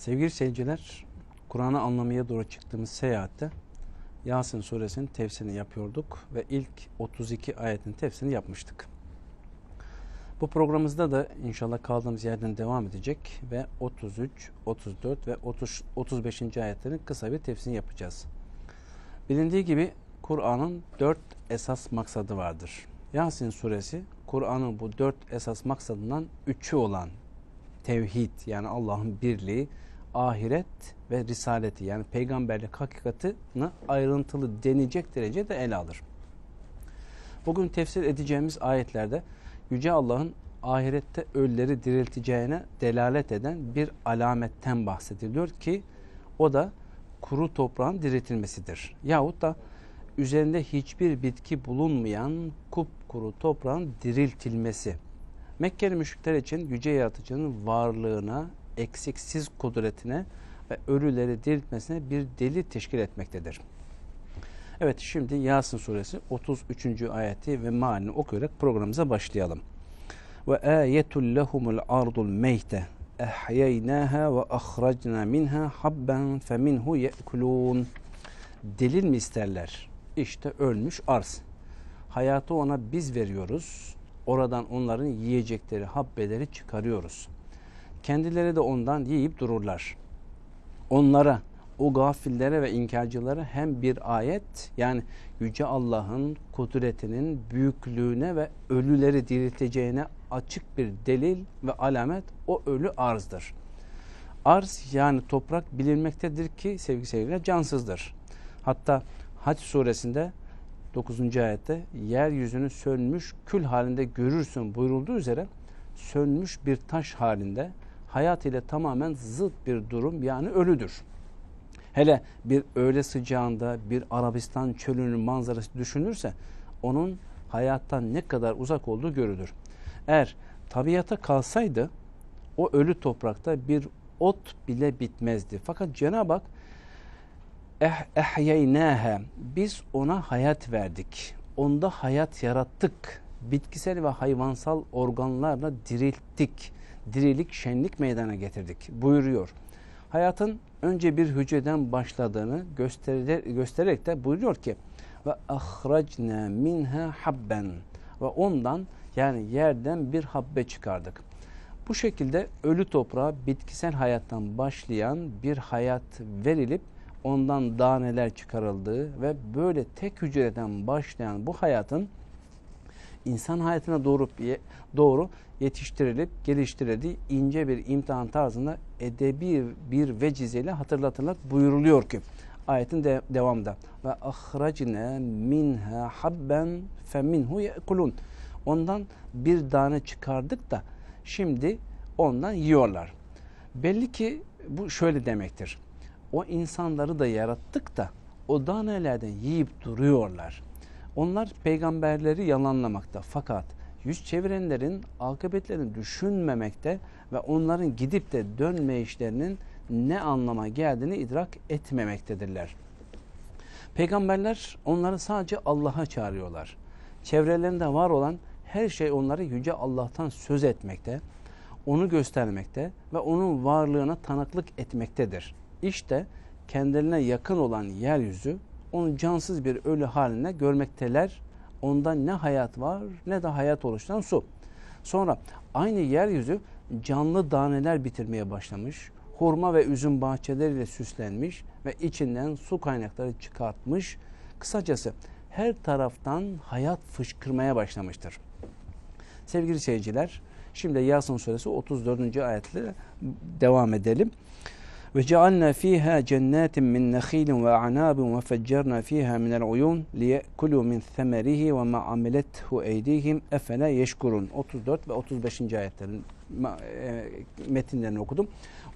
Sevgili seyirciler, Kur'an'ı anlamaya doğru çıktığımız seyahatte Yasin suresinin tefsirini yapıyorduk ve ilk 32 ayetin tefsirini yapmıştık. Bu programımızda da inşallah kaldığımız yerden devam edecek ve 33, 34 ve 30, 35. ayetlerin kısa bir tefsirini yapacağız. Bilindiği gibi Kur'an'ın dört esas maksadı vardır. Yasin suresi Kur'an'ın bu dört esas maksadından üçü olan tevhid yani Allah'ın birliği, ahiret ve risaleti yani peygamberlik hakikatini ayrıntılı denecek derecede ele alır. Bugün tefsir edeceğimiz ayetlerde Yüce Allah'ın ahirette ölüleri dirilteceğine delalet eden bir alametten bahsediliyor ki o da kuru toprağın diriltilmesidir. Yahut da üzerinde hiçbir bitki bulunmayan kupkuru toprağın diriltilmesi. Mekkeli müşrikler için yüce yaratıcının varlığına, eksiksiz kudretine ve ölüleri diriltmesine bir delil teşkil etmektedir. Evet şimdi Yasin suresi 33. ayeti ve mealini okuyarak programımıza başlayalım. Ve ayetul lehumul ardul meyte ehyeynaha ve ahracna minha habben feminhu ye'kulun. Delil mi isterler? İşte ölmüş arz. Hayatı ona biz veriyoruz. Oradan onların yiyecekleri, habbeleri çıkarıyoruz. Kendileri de ondan yiyip dururlar. Onlara, o gafillere ve inkarcılara hem bir ayet yani Yüce Allah'ın kudretinin büyüklüğüne ve ölüleri dirilteceğine açık bir delil ve alamet o ölü arzdır. Arz yani toprak bilinmektedir ki sevgili seyirciler cansızdır. Hatta Haç suresinde 9. ayette yeryüzünü sönmüş kül halinde görürsün buyurulduğu üzere sönmüş bir taş halinde hayat ile tamamen zıt bir durum yani ölüdür. Hele bir öğle sıcağında bir Arabistan çölünün manzarası düşünürse onun hayattan ne kadar uzak olduğu görülür. Eğer tabiata kalsaydı o ölü toprakta bir ot bile bitmezdi. Fakat Cenab-ı Hak eh, ehyeynâhe biz ona hayat verdik. Onda hayat yarattık. Bitkisel ve hayvansal organlarla dirilttik. Dirilik, şenlik meydana getirdik buyuruyor. Hayatın önce bir hücreden başladığını göstererek de buyuruyor ki ve ahracna minha habben ve ondan yani yerden bir habbe çıkardık. Bu şekilde ölü toprağa bitkisel hayattan başlayan bir hayat verilip ondan daneler çıkarıldığı ve böyle tek hücreden başlayan bu hayatın insan hayatına doğru doğru yetiştirilip geliştirildiği ince bir imtihan tarzında edebi bir vecizeyle hatırlatılmak buyuruluyor ki ayetin de devamında. Ve ahracne minha habben feminhu yekulun. Ondan bir tane çıkardık da şimdi ondan yiyorlar. Belli ki bu şöyle demektir o insanları da yarattık da o danelerden yiyip duruyorlar. Onlar peygamberleri yalanlamakta fakat yüz çevirenlerin akıbetlerini düşünmemekte ve onların gidip de dönme işlerinin ne anlama geldiğini idrak etmemektedirler. Peygamberler onları sadece Allah'a çağırıyorlar. Çevrelerinde var olan her şey onları yüce Allah'tan söz etmekte, onu göstermekte ve onun varlığına tanıklık etmektedir. İşte kendilerine yakın olan yeryüzü onu cansız bir ölü haline görmekteler. Ondan ne hayat var ne de hayat oluşturan su. Sonra aynı yeryüzü canlı daneler bitirmeye başlamış. Hurma ve üzüm bahçeleriyle süslenmiş ve içinden su kaynakları çıkartmış. Kısacası her taraftan hayat fışkırmaya başlamıştır. Sevgili seyirciler, şimdi Yasin suresi 34. ayetle devam edelim. Ve cealna fiha cennetin min nekhilin ve a'nabin ve feccerna fiha min el uyun liyekulu min semerihi ve ma amilethu eydihim efele yeşkurun. 34 ve 35. ayetlerin e, metinlerini okudum.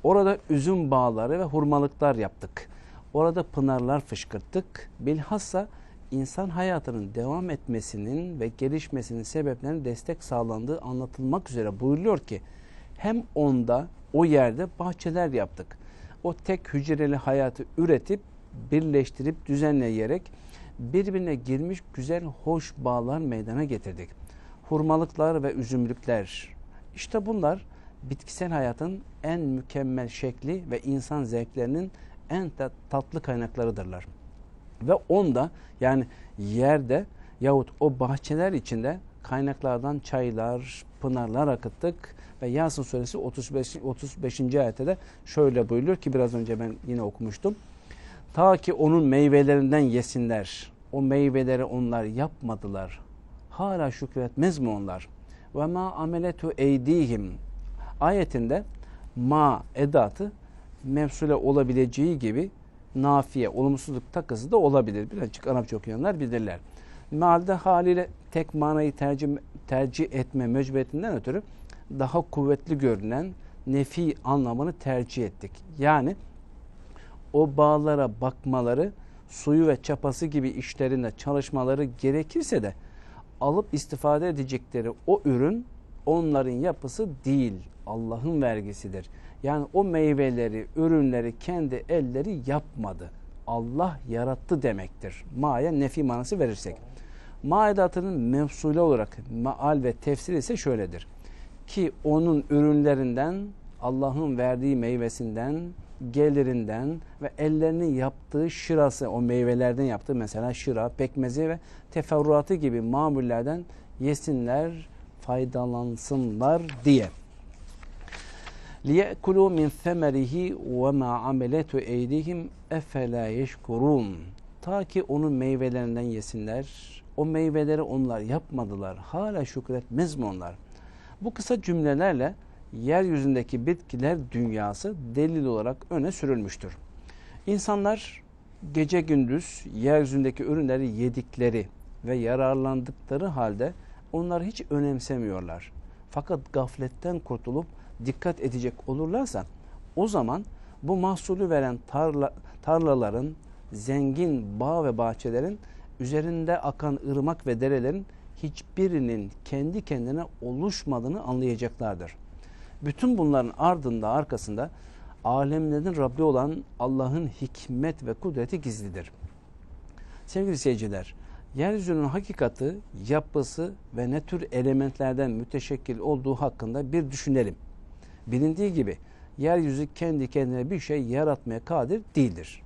Orada üzüm bağları ve hurmalıklar yaptık. Orada pınarlar fışkırttık. Bilhassa insan hayatının devam etmesinin ve gelişmesinin sebeplerine destek sağlandığı anlatılmak üzere buyuruyor ki hem onda o yerde bahçeler yaptık o tek hücreli hayatı üretip, birleştirip, düzenleyerek birbirine girmiş güzel, hoş bağlar meydana getirdik. Hurmalıklar ve üzümlükler. İşte bunlar bitkisel hayatın en mükemmel şekli ve insan zevklerinin en tatlı kaynaklarıdırlar. Ve onda yani yerde yahut o bahçeler içinde kaynaklardan çaylar, pınarlar akıttık ve Yasin suresi 35. 35. ayette de şöyle buyuruyor ki biraz önce ben yine okumuştum. Ta ki onun meyvelerinden yesinler. O meyveleri onlar yapmadılar. Hala şükretmez mi onlar? Ve ma ameletu eydihim ayetinde ma edatı mevsule olabileceği gibi nafiye, olumsuzluk takısı da olabilir. Birazcık Arapça okuyanlar bilirler. Mealde haliyle tek manayı tercih, tercih etme mecburiyetinden ötürü daha kuvvetli görünen nefi anlamını tercih ettik. Yani o bağlara bakmaları, suyu ve çapası gibi işlerinde çalışmaları gerekirse de alıp istifade edecekleri o ürün onların yapısı değil, Allah'ın vergisidir. Yani o meyveleri, ürünleri kendi elleri yapmadı. Allah yarattı demektir. Ma'ya nefi manası verirsek. Ma edatının mevsule olarak maal ve tefsir ise şöyledir. Ki onun ürünlerinden, Allah'ın verdiği meyvesinden, gelirinden ve ellerinin yaptığı şırası, o meyvelerden yaptığı mesela şıra, pekmezi ve teferruatı gibi mamullerden yesinler, faydalansınlar diye. لِيَأْكُلُوا مِنْ ثَمَرِهِ وَمَا عَمَلَتُ اَيْدِهِمْ اَفَلَا يَشْكُرُونَ Ta ki onun meyvelerinden yesinler. o meyveleri onlar yapmadılar. Hala şükretmez mi onlar? Bu kısa cümlelerle yeryüzündeki bitkiler dünyası delil olarak öne sürülmüştür. İnsanlar gece gündüz yeryüzündeki ürünleri yedikleri ve yararlandıkları halde onları hiç önemsemiyorlar. Fakat gafletten kurtulup dikkat edecek olurlarsa o zaman bu mahsulü veren tarla, tarlaların, zengin bağ ve bahçelerin üzerinde akan ırmak ve derelerin hiçbirinin kendi kendine oluşmadığını anlayacaklardır. Bütün bunların ardında arkasında alemlerin Rabbi olan Allah'ın hikmet ve kudreti gizlidir. Sevgili seyirciler, yeryüzünün hakikati, yapısı ve ne tür elementlerden müteşekkil olduğu hakkında bir düşünelim. Bilindiği gibi yeryüzü kendi kendine bir şey yaratmaya kadir değildir.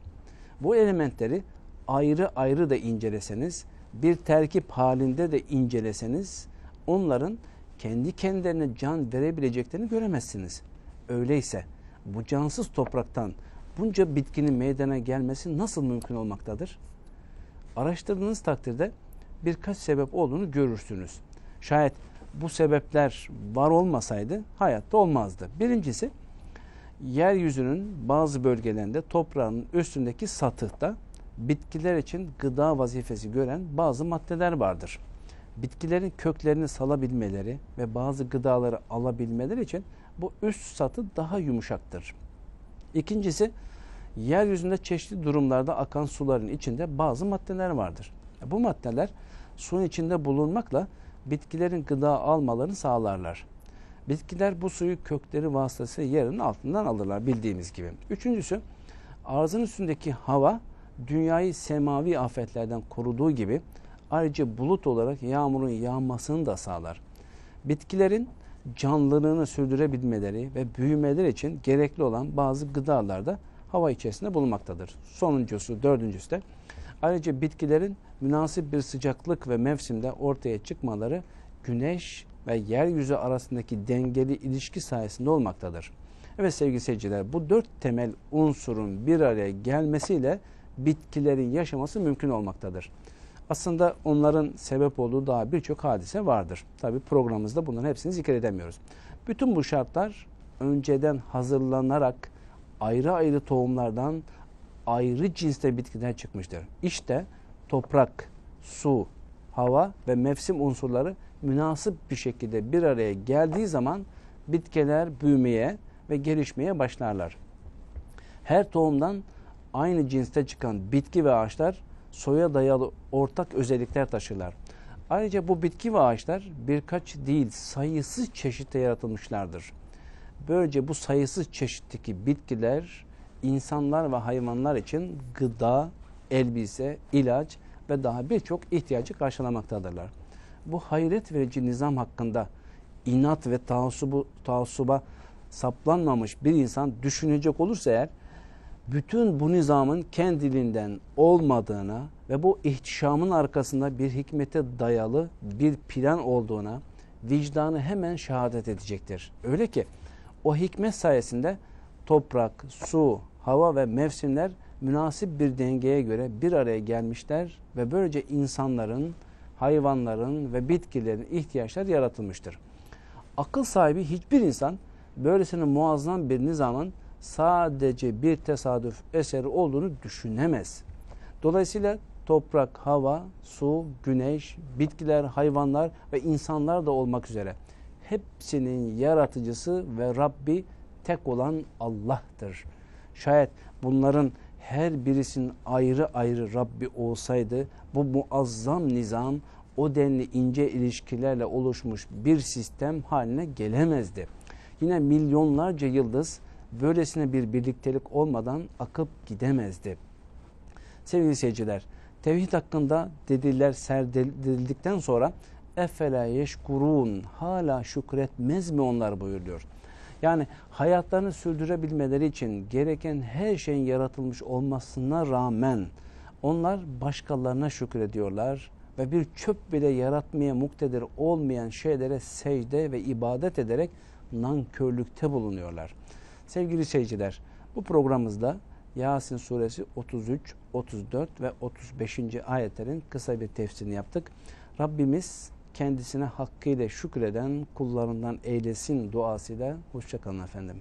Bu elementleri ayrı ayrı da inceleseniz, bir terkip halinde de inceleseniz onların kendi kendilerine can verebileceklerini göremezsiniz. Öyleyse bu cansız topraktan bunca bitkinin meydana gelmesi nasıl mümkün olmaktadır? Araştırdığınız takdirde birkaç sebep olduğunu görürsünüz. Şayet bu sebepler var olmasaydı hayatta olmazdı. Birincisi yeryüzünün bazı bölgelerinde toprağın üstündeki satıhta bitkiler için gıda vazifesi gören bazı maddeler vardır. Bitkilerin köklerini salabilmeleri ve bazı gıdaları alabilmeleri için bu üst satı daha yumuşaktır. İkincisi yeryüzünde çeşitli durumlarda akan suların içinde bazı maddeler vardır. Bu maddeler suyun içinde bulunmakla bitkilerin gıda almalarını sağlarlar. Bitkiler bu suyu kökleri vasıtasıyla yerin altından alırlar bildiğimiz gibi. Üçüncüsü arzın üstündeki hava dünyayı semavi afetlerden koruduğu gibi ayrıca bulut olarak yağmurun yağmasını da sağlar. Bitkilerin canlılığını sürdürebilmeleri ve büyümeleri için gerekli olan bazı gıdalar da hava içerisinde bulunmaktadır. Sonuncusu, dördüncüsü de ayrıca bitkilerin münasip bir sıcaklık ve mevsimde ortaya çıkmaları güneş ve yeryüzü arasındaki dengeli ilişki sayesinde olmaktadır. Evet sevgili seyirciler bu dört temel unsurun bir araya gelmesiyle bitkilerin yaşaması mümkün olmaktadır. Aslında onların sebep olduğu daha birçok hadise vardır. Tabi programımızda bunların hepsini zikredemiyoruz. Bütün bu şartlar önceden hazırlanarak ayrı ayrı tohumlardan ayrı cinste bitkiler çıkmıştır. İşte toprak, su, hava ve mevsim unsurları münasip bir şekilde bir araya geldiği zaman bitkiler büyümeye ve gelişmeye başlarlar. Her tohumdan aynı cinste çıkan bitki ve ağaçlar soya dayalı ortak özellikler taşırlar. Ayrıca bu bitki ve ağaçlar birkaç değil sayısız çeşitte yaratılmışlardır. Böylece bu sayısız çeşitteki bitkiler insanlar ve hayvanlar için gıda, elbise, ilaç ve daha birçok ihtiyacı karşılamaktadırlar. Bu hayret verici nizam hakkında inat ve taassubu, taassuba saplanmamış bir insan düşünecek olursa eğer bütün bu nizamın kendiliğinden olmadığına ve bu ihtişamın arkasında bir hikmete dayalı bir plan olduğuna vicdanı hemen şehadet edecektir. Öyle ki o hikmet sayesinde toprak, su, hava ve mevsimler münasip bir dengeye göre bir araya gelmişler ve böylece insanların, hayvanların ve bitkilerin ihtiyaçları yaratılmıştır. Akıl sahibi hiçbir insan böylesine muazzam bir nizamın sadece bir tesadüf eseri olduğunu düşünemez. Dolayısıyla toprak, hava, su, güneş, bitkiler, hayvanlar ve insanlar da olmak üzere hepsinin yaratıcısı ve Rabbi tek olan Allah'tır. Şayet bunların her birisinin ayrı ayrı Rabbi olsaydı bu muazzam nizam o denli ince ilişkilerle oluşmuş bir sistem haline gelemezdi. Yine milyonlarca yıldız böylesine bir birliktelik olmadan akıp gidemezdi. Sevgili seyirciler, tevhid hakkında dediler serdirildikten sonra efela yeşkurun hala şükretmez mi onlar buyuruyor. Yani hayatlarını sürdürebilmeleri için gereken her şeyin yaratılmış olmasına rağmen onlar başkalarına şükrediyorlar ve bir çöp bile yaratmaya muktedir olmayan şeylere secde ve ibadet ederek nankörlükte bulunuyorlar. Sevgili seyirciler, bu programımızda Yasin suresi 33, 34 ve 35. ayetlerin kısa bir tefsirini yaptık. Rabbimiz kendisine hakkıyla şükreden kullarından eylesin duasıyla. Hoşçakalın efendim.